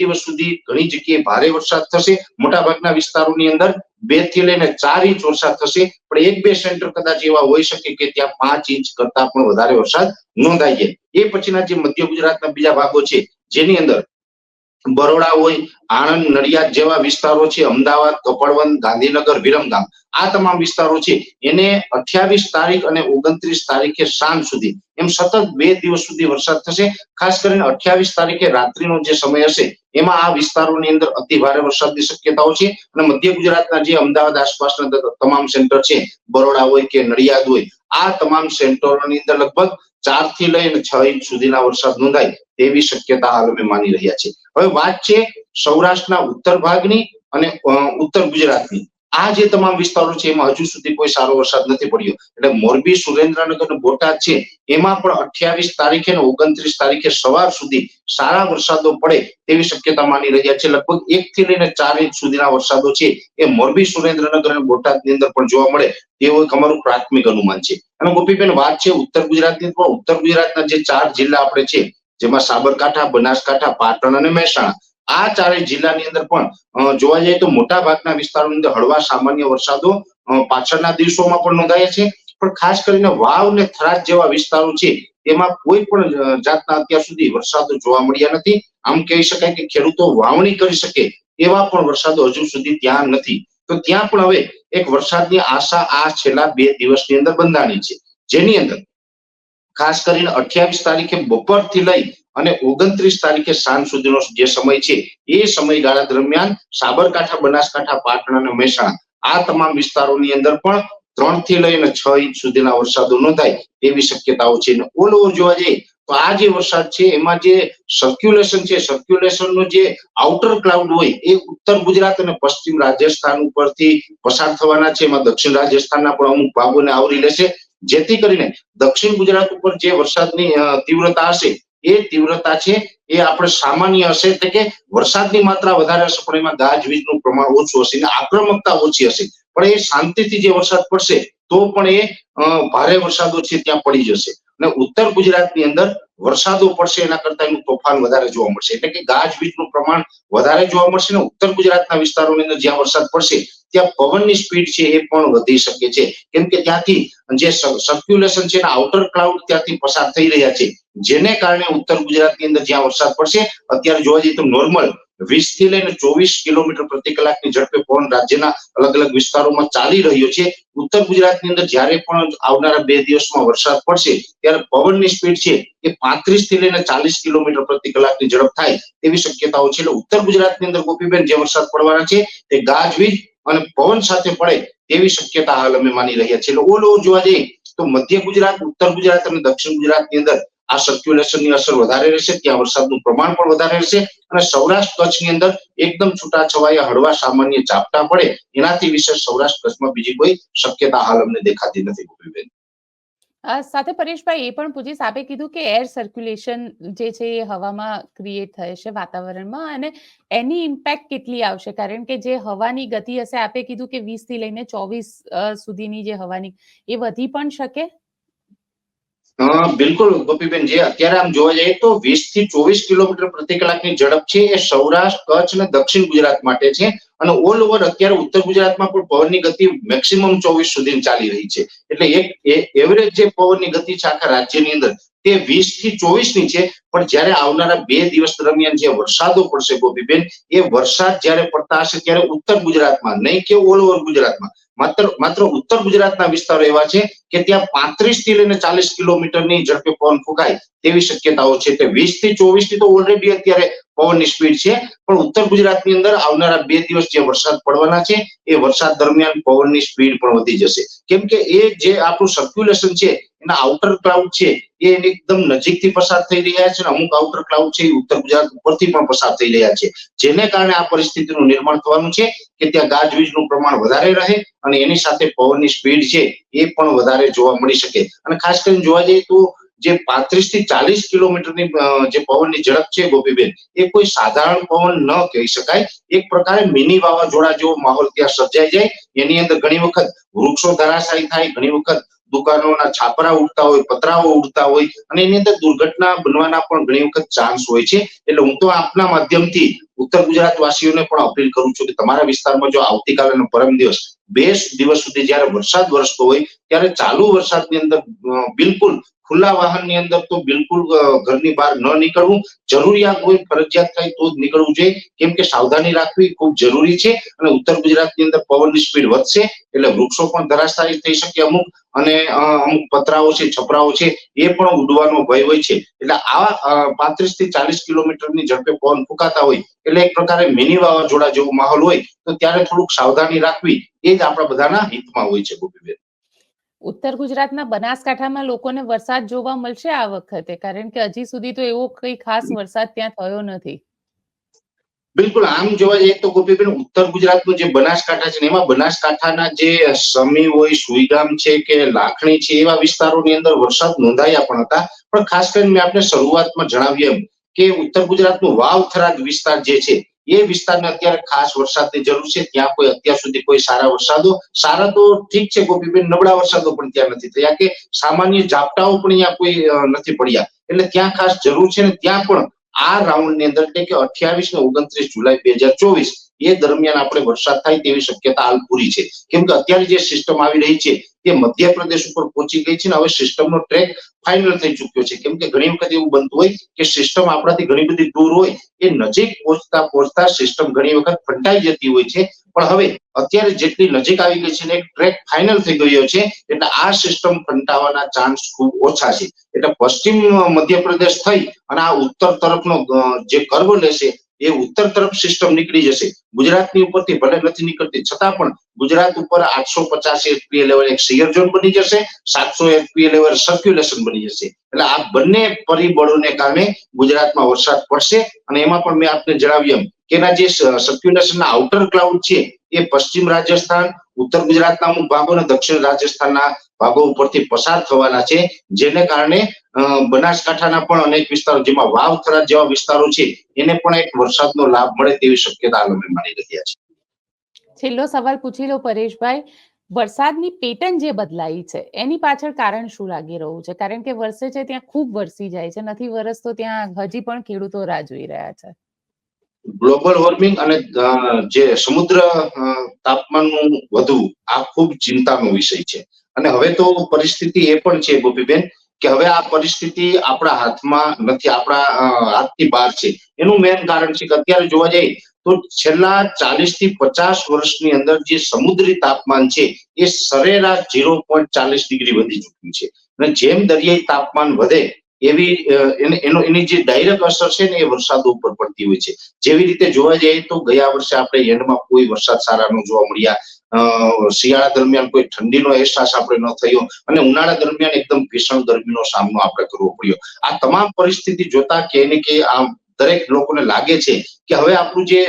દિવસ સુધી ઘણી જગ્યાએ ભારે વરસાદ થશે. મોટાભાગના વિસ્તારોની અંદર બેથી લઈને ચાર ઇંચ વરસાદ થશે. પણ એક બે સેન્ટર કદાચ એવા હોઈ શકે કે ત્યાં પાંચ ઇંચ કરતા પણ વધારે વરસાદ નોંધાઈ જાય. એ પછીના જે મધ્ય ગુજરાતના બીજા ભાગો છે, જેની અંદર બરોડા હોય આણંદ, નડિયાદ જેવા વિસ્તારો છે, અમદાવાદ, કપડવંત, ગાંધીનગર, વિરમગામ, આ તમામ વિસ્તારો છે. એને અઠ્યાવીસ તારીખ અને ઓગણત્રીસ તારીખે સાંજ સુધી, એમ સતત બે દિવસ સુધી વરસાદ થશે. ખાસ કરીને અઠ્યાવીસ તારીખે રાત્રિનો જે સમય હશે, એમાં આ વિસ્તારોની અંદર અતિ વરસાદની શક્યતાઓ છે. અને મધ્ય ગુજરાતના જે અમદાવાદ આસપાસના તમામ સેન્ટર છે, બરોડા હોય કે નડિયાદ હોય, આ તમામ સેન્ટરોની અંદર લગભગ ચારથી લઈને છ ઇંચ સુધીના વરસાદ નોંધાય તેવી શક્યતા હાલ અમે માની રહ્યા છીએ. હવે વાત છે સૌરાષ્ટ્રના ઉત્તર ભાગની અને ઉત્તર ગુજરાતની. આ જે તમામ વિસ્તારો છે, એમાં હજુ સુધી કોઈ સારો વરસાદ નથી પડ્યો. એટલે મોરબી, સુરેન્દ્રનગર બોટાદ છે, એમાં પણ અઠ્યાવીસ તારીખે અને ઓગણત્રીસ તારીખે સવાર સુધી સારા વરસાદો પડે તેવી શક્યતા માની રહ્યા છે. લગભગ એક થી લઈને ચાર ઇંચ સુધીના વરસાદો છે, એ મોરબી, સુરેન્દ્રનગર અને બોટાદની અંદર પણ જોવા મળે તેવું એક અમારું પ્રાથમિક અનુમાન છે. અને ગોપીબેન, વાત છે ઉત્તર ગુજરાતની પણ ઉત્તર ગુજરાતના જે ચાર જિલ્લા આપણે છે, જેમાં સાબરકાંઠા, બનાસકાંઠા, પાટણ અને મહેસાણા આ ચારેય જિલ્લાની અંદર પણ જોવા જઈએ તો મોટા ભાગના વિસ્તારોની અંદર હળવા સામાન્ય વરસાદો પાછળના દિવસોમાં પણ નોંધાયા છે. પણ ખાસ કરીને વાવ ને થરાદ જેવા વિસ્તારો છે તેમાં કોઈ પણ જાતના અત્યાર સુધી વરસાદો જોવા મળ્યા નથી. આમ કહી શકાય કે ખેડૂતો વાવણી કરી શકે એવા પણ વરસાદો હજુ સુધી ત્યાં નથી. તો ત્યાં પણ હવે એક વરસાદની આશા આ છેલ્લા બે દિવસની અંદર બંધાણી છે. જેની અંદર ખાસ કરીને અઠ્યાવીસ તારીખે બપોરથી લઈ અને ઓગણત્રીસ તારીખે સાંજ સુધીનો જે સમય છે, એ સમયગાળા દરમિયાન સાબરકાંઠા, બનાસકાંઠા, પાટણ અને મહેસાણા, આ તમામ વિસ્તારોની અંદર પણ ત્રણથી લઈને છ ઇંચ સુધીના વરસાદો નોંધાય તેવી શક્યતાઓ છે. અને ઓલ ઓવર જોવા જઈએ, તો આ જે વરસાદ છે, એમાં જે સર્ક્યુલેશન છે સર્ક્યુલેશન નો જે આઉટર ક્લાઉડ હોય, એ ઉત્તર ગુજરાત અને પશ્ચિમ રાજસ્થાન ઉપરથી પસાર થવાના છે. એમાં દક્ષિણ રાજસ્થાનના પણ અમુક ભાગોને આવરી લેશે. જેથી કરીને દક્ષિણ ગુજરાત ઉપર જે વરસાદની તીવ્રતા હશે એ તીવ્રતા છે, એ આપણે સામાન્ય હશે એટલે કે વરસાદની માત્રા વધારે હશે, પણ એમાં ગાજવીજનું પ્રમાણ ઓછું હશે અને આક્રમકતા ઓછી હશે. પણ એ શાંતિથી જે વરસાદ પડશે, તો પણ એ ભારે વરસાદો છે ત્યાં પડી જશે. અને ઉત્તર ગુજરાતની અંદર વરસાદો પડશે, એના કરતા એનું તોફાન વધારે જોવા મળશે. એટલે કે ગાજવીજનું પ્રમાણ વધારે જોવા મળશે ને ઉત્તર ગુજરાતના વિસ્તારોની અંદર જ્યાં વરસાદ પડશે, ત્યાં પવનની સ્પીડ છે એ પણ વધી શકે છે. કેમ કે ત્યાંથી જે સર્ક્યુલેશન છે આઉટર ક્લાઉડ ત્યાંથી પસાર થઈ રહ્યા છે. જેને કારણે ઉત્તર ગુજરાતની અંદર જ્યાં વરસાદ પડશે, અત્યારે જોવા જઈએ તો નોર્મલ વીસથી લઈને ચોવીસ કિલોમીટર પ્રતિ કલાકની ઝડપે પવન રાજ્યના અલગ અલગ વિસ્તારોમાં ચાલી રહ્યો છે. ઉત્તર ગુજરાતની અંદર જ્યારે પણ આવનારા બે દિવસમાં વરસાદ પડશે, ત્યારે પવનની સ્પીડ છે એ પાંત્રીસથી લઈને ચાલીસ કિલોમીટર પ્રતિ કલાકની ઝડપ થાય તેવી શક્યતાઓ છે. એટલે ઉત્તર ગુજરાતની અંદર ગોપીબેન, જે વરસાદ પડવાના છે, તે ગાજવીજ અને પવન સાથે પડે તેવી શક્યતા હાલ અમે માની રહ્યા છીએ. એટલે ઓલ ઓવર જોવા જઈએ તો મધ્ય ગુજરાત, ઉત્તર ગુજરાત અને દક્ષિણ ગુજરાતની અંદર આ સર્ક્યુલેશનની અસર વધારે રહેશે? ત્યાં વરસાદનું પ્રમાણ પણ વધારે રહેશે અને સૌરાષ્ટ્ર કચ્છની અંદર એકદમ છૂટાછવાયા હળવા સામાન્ય ઝાપટા પડે એનાથી વિશેષ સૌરાષ્ટ્ર કચ્છમાં બીજી કોઈ શક્યતા હાલ અમને દેખાતી નથી, ગોપીબેન. સાથે પરેશભાઈ એ પણ પૂછીશ આપે કીધું કે એર સર્ક્યુલેશન જે છે એ હવામાં ક્રિએટ થાય છે વાતાવરણમાં અને એની ઇમ્પેક્ટ કેટલી આવશે? કારણ કે જે હવાની ગતિ હશે, આપે કીધું કે વીસથી લઈને ચોવીસ સુધીની જે હવાની, એ વધી પણ શકે? બિલકુલ, ગોપીબેન જે અત્યારે આમ જોવા જઈએ તો વીસથી ચોવીસ કિલોમીટર પ્રતિ કલાકની ઝડપ છે એ સૌરાષ્ટ્ર, કચ્છ અને દક્ષિણ ગુજરાત માટે છે. અને ઓલ ઓવર અત્યારે ઉત્તર ગુજરાતમાં પણ પવનની ગતિ મેક્સિમમ ચોવીસ સુધી ચાલી રહી છે. એટલે એક એવરેજ જે પવનની ગતિ છે આખા રાજ્યની અંદર, તે વીસથી ચોવીસની છે. પણ જ્યારે આવનારા બે દિવસ દરમિયાન જે વરસાદો પડશે ગોપીબેન, એ વરસાદ જ્યારે પડતા હશે ત્યારે ઉત્તર ગુજરાતમાં, નહીં કે ઓલ ઓવર ગુજરાતમાં. માત્ર માત્ર ઉત્તર ગુજરાતના વિસ્તારો એવા છે કે ત્યાં પાંત્રીસથી લઈને ચાલીસ કિલોમીટરની ઝડપે પવન ફૂંકાય તેવી શક્યતાઓ છે. તે વીસથી ચોવીસથી તો ઓલરેડી અત્યારે પવનની સ્પીડ છે. પણ ઉત્તર ગુજરાતની અંદર આવનારા બે દિવસ જે વરસાદ પડવાના છે, એ વરસાદ દરમિયાન પવનની સ્પીડ પણ વધી જશે. કેમ કે એ જે આપણું સર્ક્યુલેશન છે, એના આઉટર ક્લાઉડ છે, એ એકદમ નજીકથી પસાર થઈ રહ્યા છે અને અમુક આઉટર ક્લાઉડ છે, એ ઉત્તર ગુજરાત ઉપરથી પણ પસાર થઈ રહ્યા છે. જેને કારણે આ પરિસ્થિતિનું નિર્માણ થવાનું છે કે ત્યાં ગાજવીજનું પ્રમાણ વધારે રહે અને એની સાથે પવનની સ્પીડ છે, એ પણ વધારે જોવા મળી શકે. અને ખાસ કરીને જોવા જઈએ તો જે પાંત્રીસથી ચાલીસ કિલોમીટરની જે પવનની ઝડપ છે ગોપીબેન, એ કોઈ સાધારણ પવન ન કહી શકાય. એક પ્રકારે મિની વાવાઝોડા જેવો માહોલ ત્યાં સર્જાઈ જાય. એની અંદર ઘણી વખત વૃક્ષો ધરાશાયી થાય, ઘણી વખત દુકાનોના છાપરા ઉડતા હોય, પતરાઓ ઉડતા હોય અને એની અંદર દુર્ઘટના બનવાના પણ ઘણી વખત ચાન્સ હોય છે. એટલે હું તો આપના માધ્યમથી ઉત્તર ગુજરાત વાસીઓને પણ અપીલ કરું છું કે તમારા વિસ્તારમાં જો આવતીકાલે પરમ દિવસ બે દિવસ સુધી જ્યારે વરસાદ વરસતો હોય, ત્યારે ચાલુ વરસાદની અંદર બિલકુલ ખુલ્લા વાહનની અંદર તો બિલકુલ ઘરની બહાર ન નીકળવું. જરૂરિયાત હોય, ફરજિયાત થાય તો જ નીકળવું જોઈએ. કેમ કે સાવધાની રાખવી ખૂબ જરૂરી છે અને ઉત્તર ગુજરાતની અંદર પવનની સ્પીડ વધશે એટલે વૃક્ષો પણ ધરાશાયી થઈ શકે અમુક અને અમુક પતરાઓ છે, છપરાઓ છે, એ પણ ઉડવાનો ભય હોય છે. એટલે આ પાંત્રીસથી ચાલીસ કિલોમીટરની ઝડપે પવન ફૂંકાતા હોય, એટલે એક પ્રકારે મિની વાવાઝોડા જેવો માહોલ હોય, તો ત્યારે થોડુંક સાવધાની રાખવી એ જ આપણા બધાના હિતમાં હોય છે ગોપીબેન ઉત્તર ગુજરાતના બનાસકાંઠામાં લોકોને વરસાદ જોવા મળશે આ વખતે કારણ કે હજી સુધી તો એવો કઈ ખાસ વરસાદ ત્યાં થયો નથી. બિલકુલ આમ જોવા જઈએ તો ગોપીબેન ઉત્તર ગુજરાતનું જે બનાસકાંઠા છે ને એમાં બનાસકાંઠાના જે સમી હોય સુઈગામ છે કે લાખણી છે એવા વિસ્તારોની અંદર વરસાદ નોંધાયા પણ હતા. પણ ખાસ કરીને મેં આપને શરૂઆતમાં જણાવ્યું એમ કે ઉત્તર ગુજરાતનું વાવ થરાદ વિસ્તાર જે છે એ વિસ્તારને અત્યારે ખાસ વરસાદની જરૂર છે. ત્યાં કોઈ અત્યાર સુધી કોઈ સારા વરસાદો, સારા તો ઠીક છે ગોપીબેન, નબળા વરસાદો પણ ત્યાં નથી થયા કે સામાન્ય ઝાપટાઓ પણ અહીંયા કોઈ નથી પડ્યા. એટલે ત્યાં ખાસ જરૂર છે ને ત્યાં પણ આ રાઉન્ડની અંદર એટલે કે અઠ્યાવીસ ને ઓગણત્રીસ જુલાઈ બે હજાર ચોવીસ એ દરમિયાન આપણે વરસાદ થાય તેવી શક્યતા હાલ પૂરી છે. કેમ કે અત્યારે જે સિસ્ટમ આવી રહી છે તે મધ્યપ્રદેશ ઉપર પહોંચી ગઈ છે અને હવે સિસ્ટમનો ટ્રેક ફાઇનલ થઈ ચુક્યો છે. કેમ કે ઘણી વખત એવું બનતું હોય કે સિસ્ટમ આપણાથી ઘણી બધી દૂર હોય, એ નજીક પહોંચતા પહોંચતા સિસ્ટમ ઘણી વખત ફંટાઈ જતી હોય છે. પણ હવે અત્યારે જેટલી નજીક આવી ગઈ છે ને ટ્રેક ફાઇનલ થઈ ગયો છે, એટલે આ સિસ્ટમ ફંટાવાના ચાન્સ ખૂબ ઓછા છે. એટલે પશ્ચિમ મધ્યપ્રદેશ થઈ અને આ ઉત્તર તરફનો જે કર્વ લેશે એ ઉત્તર તરફ સિસ્ટમ નીકળી જશે. ગુજરાતની ઉપરથી ભલે નથી નીકળતી, છતાં પણ ગુજરાત ઉપર આઠસો પચાસ એફપીએ લેવલ એક સિયર ઝોન બની જશે, સાતસો એફપીએ લેવલ સર્ક્યુલેશન બની જશે. એટલે આ બંને પરિબળોને કારણે ગુજરાતમાં વરસાદ પડશે અને એમાં પણ મેં આપને જણાવ્યું કે એના જે સર્ક્યુલેશનના આઉટર ક્લાઉડ છે, એ પશ્ચિમ રાજસ્થાન, ઉત્તર ગુજરાતના અમુક ભાગો અને દક્ષિણ રાજસ્થાનના ભાગો ઉપરથી પસાર થવાના છે જેને કારણે બનાસકાંઠાના પણ અનેક વિસ્તારો જેમાં વાવ થરા જેવા વિસ્તારો છે એને પણ એક વરસાદનો લાભ મળે તેવી શક્યતા અમે માની રહ્યા છે. છેલ્લો સવાલ પૂછી લો પરેશભાઈ. વરસાદની પેટર્ન જે બદલાઈ છે એની પાછળ કારણ શું લાગી રહ્યું છે? કારણ કે વરસે છે ત્યાં ખૂબ વરસી જાય છે નથી વરસતો ત્યાં હજી પણ ખેડૂતો રાહ જોઈ રહ્યા છે. ગ્લોબલ વોર્મિંગ અને જે સમુદ્ર તાપમાનનું વધુ આ ખૂબ ચિંતાનો વિષય છે. અને હવે તો પરિસ્થિતિ એ પણ છે ગોપીબેન કે હવે આ પરિસ્થિતિ આપણા હાથમાં નથી, આપણા હાથથી બહાર છે. એનું મેન કારણ છે કે અત્યારે જોવા જઈએ તો છેલ્લા ચાલીસથી પચાસ વર્ષની અંદર જે સમુદ્રી તાપમાન છે એ સરેરાશ ઝીરો પોઈન્ટ ચાલીસ ડિગ્રી વધી ચૂક્યું છે. અને જેમ દરિયાઈ તાપમાન વધે એવી એનો, એની જે ડાયરેક્ટ અસર છે ને એ વરસાદ ઉપર પડતી હોય છે. જેવી રીતે જોવા જઈએ તો ગયા વર્ષે આપણે એન્ડમાં કોઈ વરસાદ સારા ન જોવા મળ્યા શિયાળા દરમિયાન કોઈ ઠંડીનો અહેસાસ આપણે ન થયો અને ઉનાળા દરમિયાન એકદમ ભીષણ ગરમીનો સામનો આપણે કરવો પડ્યો. આ તમામ પરિસ્થિતિ જોતા કે ને કે આમ દરેક લોકોને લાગે છે કે હવે આપણું જે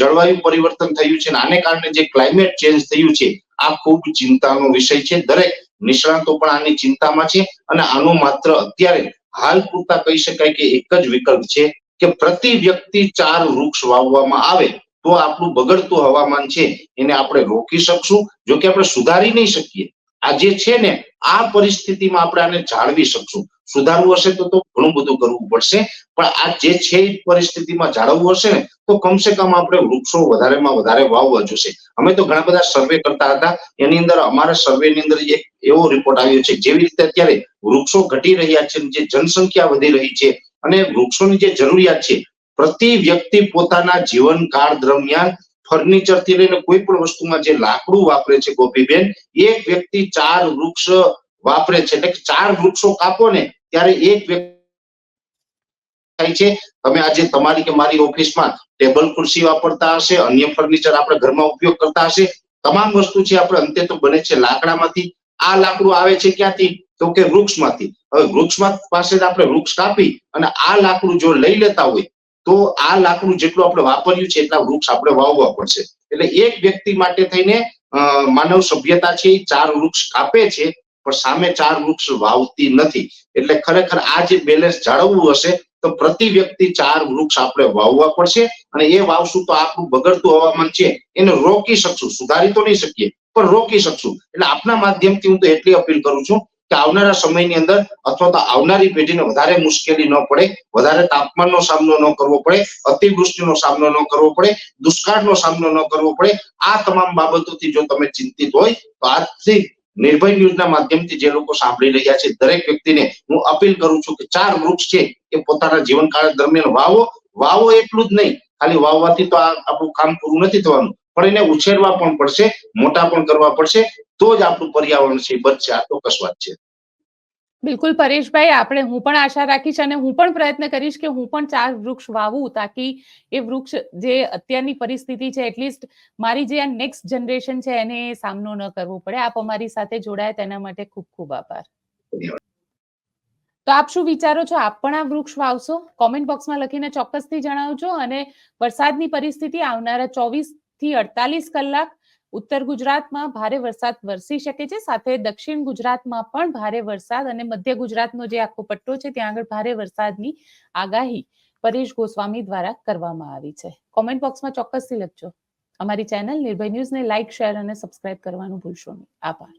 જળવાયુ પરિવર્તન થયું છે આને કારણે જે ક્લાઇમેટ ચેન્જ થયું છે, આ ખૂબ ચિંતાનો વિષય છે. દરેક નિષ્ણાતો પણ આની ચિંતામાં છે અને આનો માત્ર અત્યારે હાલ પૂરતા કહી શકાય કે એક જ વિકલ્પ છે કે પ્રતિ વ્યક્તિ ચાર વૃક્ષ વાવવામાં આવે તો આપણું બગડતું હવામાન છે, એને આપણે રોકી શકશું, જો કે આપણે સુધારી નહીં શકીએ. આ જે છે ને, આ પરિસ્થિતિમાં આપણે આને જાળવી શકશું. સુધારવું હશે તો તો ઘણું બધું કરવું પડશે, પણ આ જે છે એ પરિસ્થિતિમાં જાળવવું હશે ને, તો કમસે કમ આપણે વૃક્ષો વધારેમાં વધારે વાવવા જોશે. અમે તો ઘણા બધા સર્વે કરતા હતા, એની અંદર અમારા સર્વેની અંદર એક એવો રિપોર્ટ આવ્યો છે, જેવી રીતે અત્યારે વૃક્ષો ઘટી રહ્યા છે જે જનસંખ્યા વધી રહી છે, અને વૃક્ષોની જે જરૂરિયાત છે પ્રતિ વ્યક્તિ પોતાના જીવનકાળ દરમિયાન ફર્નિચરથી લઈને કોઈ પણ વસ્તુમાં જે લાકડું વાપરે છે ગોપીબેન, એક વ્યક્તિ ચાર વૃક્ષ વાપરે છે. એટલે ચાર વૃક્ષો કાપો ને, ત્યારે એક વ્યક્તિ થાય છે. તમે આજે તમારી કે મારી ઓફિસમાં ટેબલ ખુરશી વાપરતા હશે, અન્ય ફર્નિચર આપણે ઘરમાં ઉપયોગ કરતા હશે. તમામ વસ્તુ છે આપણે અંતે તો બને છે લાકડામાંથી. આ લાકડું આવે છે ક્યાંથી? તો કે વૃક્ષમાંથી. હવે વૃક્ષમાં પાસે આપણે વૃક્ષ કાપી અને આ લાકડું જો લઈ લેતા હોય તો આ લાકડું જેટલું આપણે વાપર્યું છે એટલા વૃક્ષ આપણે વાવવા પડશે. એટલે એક વ્યક્તિ માટે થઈને માનવ સભ્યતા છે ચાર વૃક્ષ કાપે છે, પણ સામે ચાર વૃક્ષ વાવતી નથી. એટલે ખરેખર આ જે બેલેન્સ જાળવવું હશે, તો પ્રતિ વ્યક્તિ ચાર વૃક્ષ આપણે વાવવા પડશે અને એ વાવશું તો આપણું બગડતું હવામાન છે એને રોકી શકશું. સુધારી તો નહીં શકીએ, પણ રોકી શકશું. એટલે આપના માધ્યમથી હું તો એટલી અપીલ કરું છું કે આવનારા સમયની અંદર અથવા તો આવનારી પેઢીને વધારે મુશ્કેલી ન પડે, વધારે તાપમાનનો સામનો ન કરવો પડે, અતિવૃષ્ટિનો સામનો ન કરવો પડે, દુષ્કાળનો સામનો ન કરવો પડે, આ તમામ બાબતોથી જો તમે ચિંતિત હોય, તો આજથી નિર્ભય ન્યૂઝના માધ્યમથી જે લોકો સાંભળી રહ્યા છે, દરેક વ્યક્તિને હું અપીલ કરું છું કે ચાર વૃક્ષ છે એ પોતાના જીવનકાળ દરમિયાન વાવો. વાવો એટલું જ નહીં, ખાલી વાવવાથી તો આ આપણું કામ પૂરું નથી થવાનું. પણ એને ઉછેરવા પણ પડશે, મોટા પણ કરવા પડશે, તો જ આપણું પર્યાવરણ છે, બચશે. આ ચોક્કસ વાત છે. બિલકુલ પરેશભાઈ, આપણે હું પણ આશા રાખીશ અને હું પણ પ્રયત્ન કરીશ કે હું પણ ચાર વૃક્ષ વાવું તાકી એ વૃક્ષ જે અત્યારની પરિસ્થિતિ છે, એટલીસ્ટ મારી જે આ નેક્સ્ટ જનરેશન છે, એને સામનો ન કરવો પડે. આપ અમારી સાથે જોડાય તેના માટે ખૂબ ખૂબ આભાર. તો આપ શું વિચારો છો? આપ પણ આ વૃક્ષ વાવશો? કોમેન્ટ બોક્સમાં લખીને ચોક્કસથી જણાવજો અને વરસાદની પરિસ્થિતિ આવનારા ચોવીસ થી અડતાલીસ કલાક ઉત્તર ગુજરાતમાં ભારે વરસાદ વરસી શકે છે. સાથે દક્ષિણ ગુજરાતમાં પણ ભારે વરસાદ અને મધ્ય ગુજરાતનો જે આખો પટ્ટો છે, ત્યાં આગળ ભારે વરસાદની આગાહી પરેશ ગોસ્વામી દ્વારા કરવામાં આવી છે. કોમેન્ટ બોક્સમાં ચોક્કસથી લખજો. અમારી ચેનલ નિર્ભય ન્યૂઝને લાઇક શેર અને સબસ્ક્રાઇબ કરવાનું ભૂલશો નહીં. આભાર.